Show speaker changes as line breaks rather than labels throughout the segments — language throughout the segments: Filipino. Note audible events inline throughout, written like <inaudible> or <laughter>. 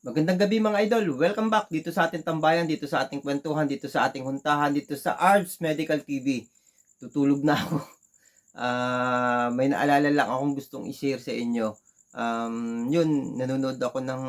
Magandang gabi mga idol. Welcome back dito sa ating tambayan, dito sa ating kwentuhan, dito sa ating huntahan, dito sa Arts Medical TV. Tutulog na ako. <laughs> Ah, may naalala lang akong gustong i-share sa inyo. Um, yun, nanonood ako ng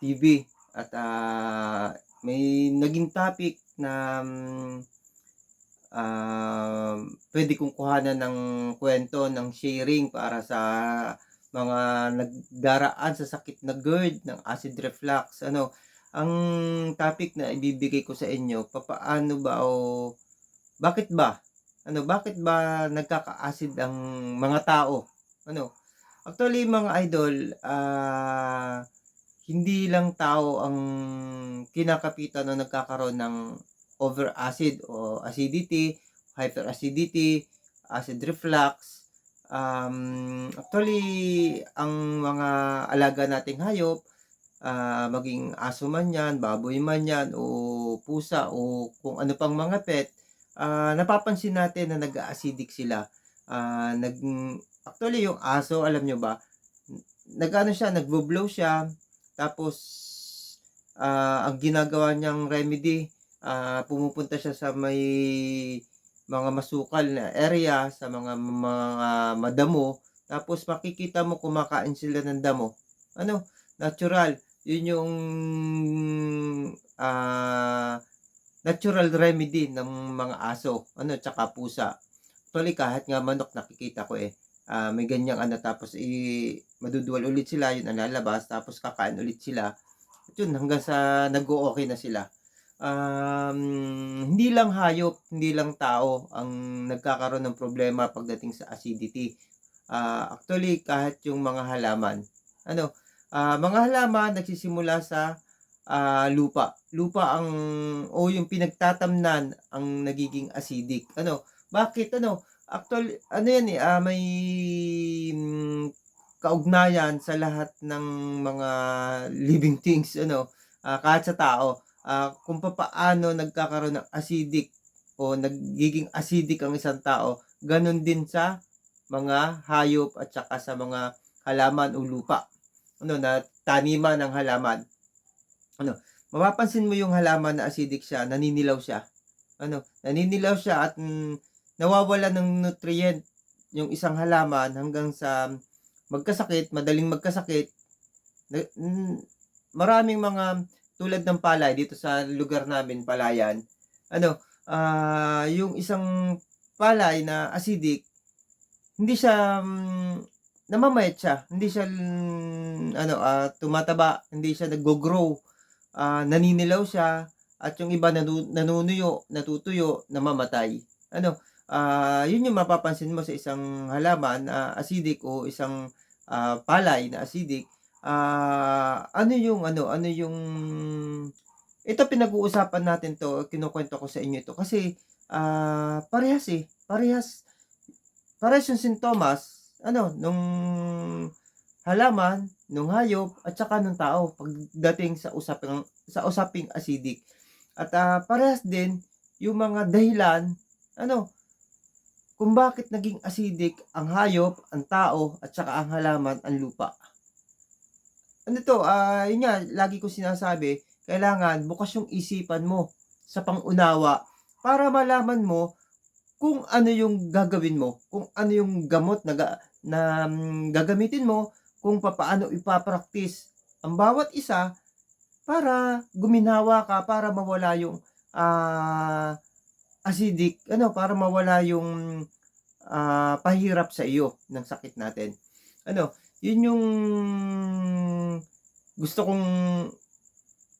TV at ah, may naging topic na um, ah, pwede kong kuhanan ng kwento, ng sharing para sa mga nagdaraan sa sakit na GERD, ng acid reflux, ano, ang topic na ibibigay ko sa inyo, papaano ba o bakit ba? Ano, bakit ba nagkaka-acid ang mga tao? Ano? Actually, mga idol, ah hindi lang tao ang kinakapitan o nagkakaroon ng over acid o acidity, hyperacidity, acid reflux, um, actually, ang mga alaga nating hayop, ah, maging aso man yan, baboy man yan, o pusa, o kung ano pang mga pet, ah, napapansin natin na nag-acidic sila. Ah, nag, actually, yung aso, alam nyo ba, nag-ano siya, nagbo-blow siya, tapos, ah, ang ginagawa niyang remedy, ah, pumupunta siya sa may mga masukal na area, sa mga mga madamo, tapos makikita mo kumakain sila ng damo. Ano, natural. Yun yung ah, natural remedy ng mga aso, ano, tsaka pusa. Actually, kahit nga manok nakikita ko eh, ah, may ganyang ano, tapos i maduduwal ulit sila, yun ang lalabas, tapos kakain ulit sila. Yun, hanggang sa nag-o-okay na sila. Um, hindi lang hayop, hindi lang tao ang nagkakaroon ng problema pagdating sa acidity. Ah, actually, kahit yung mga halaman. Ano, ah, mga halaman nagsisimula sa ah, lupa. Lupa ang o yung pinagtatamnan ang nagiging acidic. Ano, bakit ano? Actually, ano yan eh, ah, may mm, kaugnayan sa lahat ng mga <laughs> living things ano, ah, kahit sa tao. Ah, kung papaano nagkakaroon ng acidic o nagiging acidic ang isang tao, ganun din sa mga hayop at saka sa mga halaman o lupa. Ano na taniman ng halaman. Ano, mapapansin mo yung halaman na acidic siya, naninilaw siya. Ano, naninilaw siya at mm, nawawala ng nutrient yung isang halaman hanggang sa magkasakit, madaling magkasakit. Na- mm, Maraming mga tulad ng palay dito sa lugar namin, palayan. Ano, ah yung isang palay na acidic, hindi siya mm, namamayat siya, hindi siya mm, ano ah, tumataba, hindi siya naggo-grow, ah, naninilaw siya at yung iba nanu- nanunuyo, natutuyo, namamatay. Ano, ah yun yung mapapansin mo sa isang halaman na acidic o isang ah, palay na acidic. Ah, ano yung ano, ano yung ito pinag-uusapan natin 'to, kinukuwento ko sa inyo ito kasi ah, parehas eh, parehas parehas yung sintomas ano nung halaman, nung hayop at saka nung tao pagdating sa usaping sa usaping acidic. At ah, parehas din yung mga dahilan ano kung bakit naging acidic ang hayop, ang tao at saka ang halaman, ang lupa. Ano 'to, ah, yun nga lagi ko sinasabi, kailangan bukas yung isipan mo sa pang-unawa para malaman mo kung ano yung gagawin mo, kung ano yung gamot na ga na mm, gagamitin mo, kung papaano ipa-practice ang bawat isa para guminawa ka, para mawala yung, ah, acidic ano, para mawala yung, ah, pahirap sa iyo ng sakit natin. Ano, yun yung gusto kong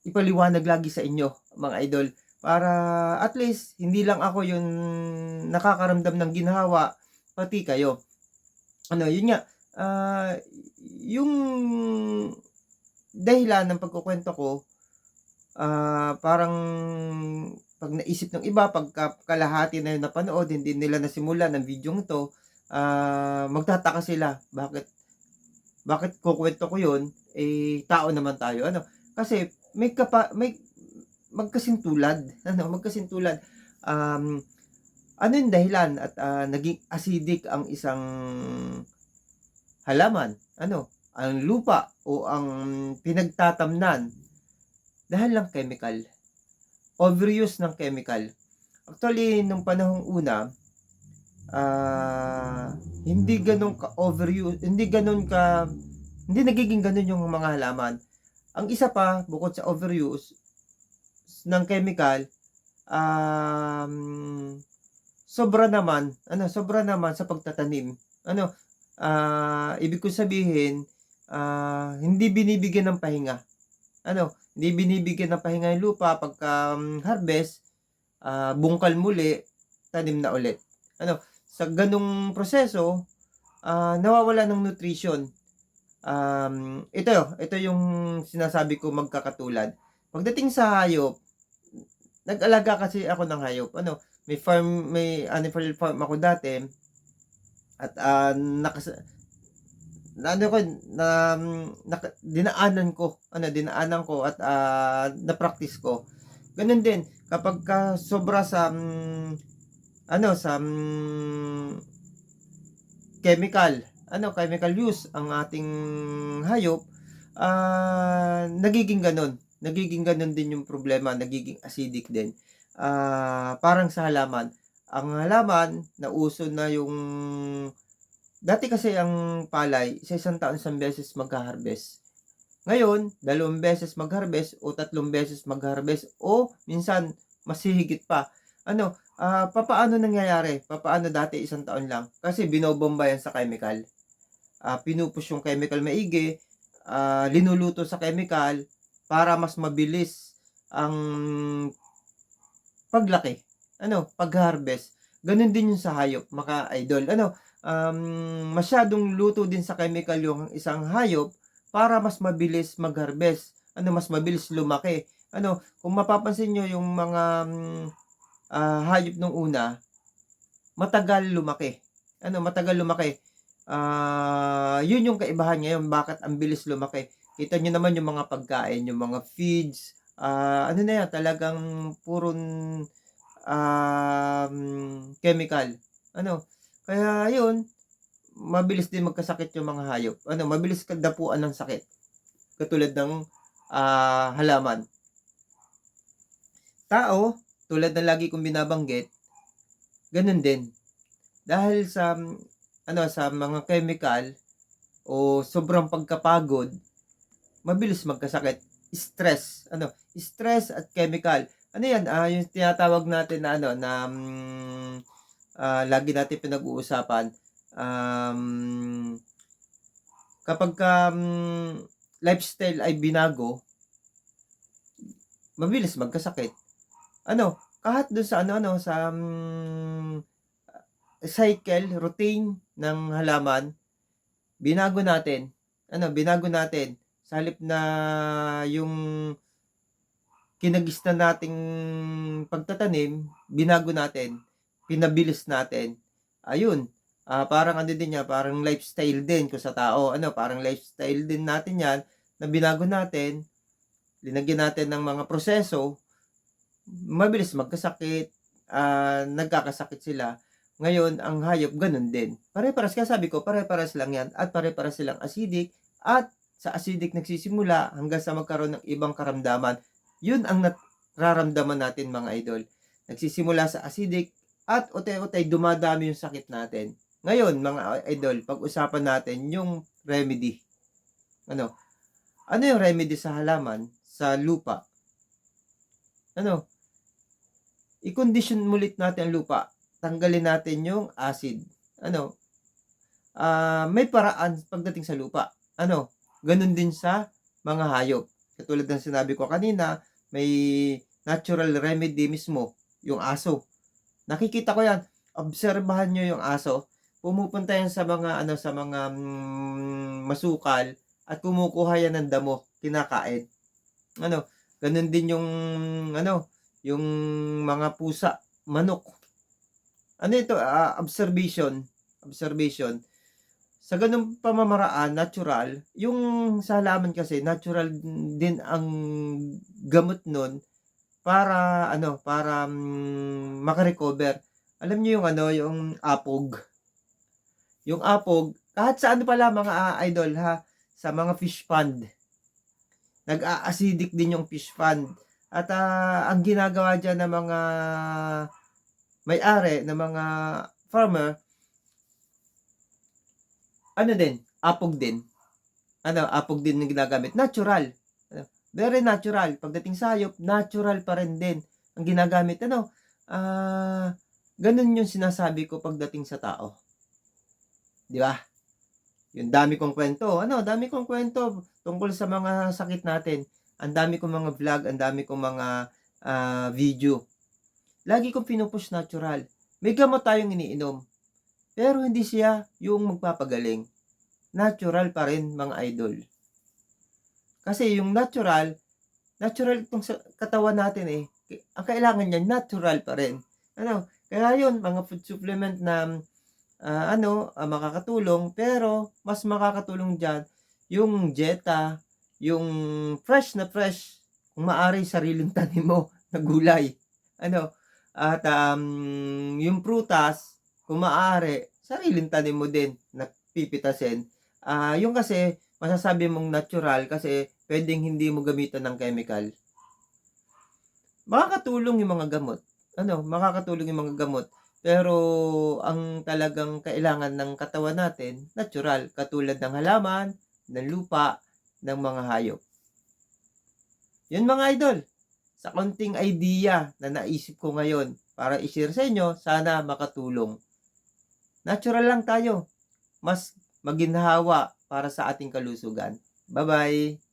ipaliwanag lagi sa inyo, mga idol, para at least hindi lang ako yung nakakaramdam ng ginhawa, pati kayo. Ano, yun nga, ah, yung dahilan ng pagkukuwento ko, ah, parang 'pag naisip ng iba, pagka kalahati na yung napanood, hindi nila nasimulan ang videong 'to, ah, magtataka sila, bakit bakit kukuwento ko yun, eh, tao naman tayo, ano. Kasi may kapa may magkasintulad, <laughs> ano, magkasintulad. Um, ano yung dahilan at ah, naging acidic ang isang halaman? Ano? ang lupa o ang pinagtatamnan dahil lang chemical. Overuse ng chemical. Actually, nung panahong una, ah, hindi ganun ka overuse, hindi ganun ka, hindi nagiging ganun yung mga halaman. Ang isa pa, bukod sa overuse ng chemical, um, sobra naman, ano, sobra naman sa pagtatanim. Ano, ah, ibig ko sabihin, ah, hindi binibigyan ng pahinga. Ano, hindi binibigyan ng pahinga yung lupa pagka um, harvest, ah, bungkal muli, tanim na ulit. Ano, sa ganung proseso, ah, nawawala ng nutrition. Um, ito, ito yung sinasabi ko magkakatulad. Pagdating sa hayop, nag-alaga kasi ako ng hayop. Ano, may farm, may animal farm ako dati. At ah, nakas na ano ko na, na dinaanan ko, ano dinaanan ko at ah, na-practice ko. Ganun din kapag ka sobra sa mm, ano sa chemical, ano chemical use ang ating hayop, ah nagiging ganun. Nagiging ganun din yung problema, nagiging acidic din. Ah, parang sa halaman, ang halaman nauso na yung dati kasi ang palay sa isang taon isang beses magha-harvest. Ngayon, dalawang beses mag-harvest o tatlong beses mag-harvest o minsan mas hihigit pa. Ano, ah papaano nangyayari? Papaano dati isang taon lang? Kasi binobomba yan sa chemical. Ah, pinupush yung chemical maigi, ah, linuluto sa chemical para mas mabilis ang paglaki. Ano, pag-harvest. Ganun din yung sa hayop, mga idol. Ano, um, masyadong luto din sa chemical yung isang hayop para mas mabilis mag-harvest. Ano, mas mabilis lumaki. Ano, kung mapapansin nyo yung mga um, ah, hayop nung una, matagal lumaki. Ano, matagal lumaki. Ah, yun yung kaibahan ngayon, bakit ang bilis lumaki. Kita nyo naman yung mga pagkain, yung mga feeds, ah, ano na yan, talagang puro um, chemical. Ano, kaya yun, mabilis din magkasakit yung mga hayop. Ano, mabilis kadapuan ng sakit. Katulad ng ah, halaman. Tao, tulad na lagi kong binabanggit, ganun din. Dahil sa ano sa mga chemical o sobrang pagkapagod, mabilis magkasakit. Stress, ano, stress at chemical. Ano 'yan? Ah, yung tinatawag natin na ano na mm, ah, lagi natin pinag-uusapan um, kapag ka mm, lifestyle ay binago, mabilis magkasakit. Ano, kahit doon sa ano ano sa mm, cycle, routine ng halaman, binago natin. Ano, binago natin. Sa halip na yung kinagis na nating pagtatanim, binago natin. Pinabilis natin. Ayun. Ah, parang ano din niya, parang lifestyle din ko sa tao. Ano, parang lifestyle din natin 'yan na binago natin. Linagyan natin ng mga proseso, mabilis magkasakit, ah, nagkakasakit sila. Ngayon, ang hayop ganun din. Pare-paras kaya sabi ko, pare-paras lang 'yan at pare-paras silang acidic at sa acidic nagsisimula hanggang sa magkaroon ng ibang karamdaman. 'Yun ang nararamdaman natin mga idol. Nagsisimula sa acidic at unti-unti dumadami yung sakit natin. Ngayon, mga idol, pag-usapan natin yung remedy. Ano? Ano yung remedy sa halaman, sa lupa? Ano? I-condition mulit natin ang lupa. Tanggalin natin yung acid. Ano? Ah, may paraan pagdating sa lupa. Ano? Ganun din sa mga hayop. Katulad ng sinabi ko kanina, may natural remedy mismo, yung aso. Nakikita ko yan. Obserbahan nyo yung aso. Pumupunta yan sa mga ano sa mga mm, masukal at kumukuha yan ng damo, kinakain. Ano, ganun din yung ano, yung mga pusa, manok. Ano ito? ah, observation. Observation. Sa ganung pamamaraan, natural, yung sa halaman kasi, natural din ang gamot nun para ano, para mm, makarecover. Alam niyo yung ano, yung apog. Yung apog, kahit sa ano pala mga ah, idol ha, sa mga fish pond. Nag-a-acidic din yung fish pond. At ah, ang ginagawa diyan ng mga may-ari, ng mga farmer, ano din, apog din. Ano, apog din yung ginagamit. Natural. Ano, Very natural. Pagdating sa hayop, natural pa rin din ang ginagamit. Ano, ah, ganun yung sinasabi ko pagdating sa tao. Di ba? Yung dami kong kwento. Ano, dami kong kwento tungkol sa mga sakit natin. Ang dami kong mga vlog, ang dami kong mga ah, video. Lagi kong pinupush natural. May gamot tayong iniinom. Pero hindi siya yung magpapagaling. Natural pa rin mga idol. Kasi yung natural, natural itong katawan natin eh. Ang kailangan niya, natural pa rin. Ano, kaya yun, mga food supplement na ah, ano, ah, makakatulong. Pero, mas makakatulong dyan, yung Jetta, yung fresh na fresh, kung maari sariling tanim mo <laughs> na gulay. Ano, at um, yung prutas, kung maaari, sariling tanim mo din na pipitasin. Ah, yung kasi, masasabi mong natural kasi pwedeng hindi mo gamitan ng chemical. Makakatulong yung mga gamot. Ano, makakatulong yung mga gamot. Pero ang talagang kailangan ng katawan natin, natural, katulad ng halaman, ng lupa, ng mga hayop. Yun mga idol, sa konting idea na naisip ko ngayon para i-share sa inyo, sana makatulong. Natural lang tayo. Mas maginhawa para sa ating kalusugan. Bye-bye!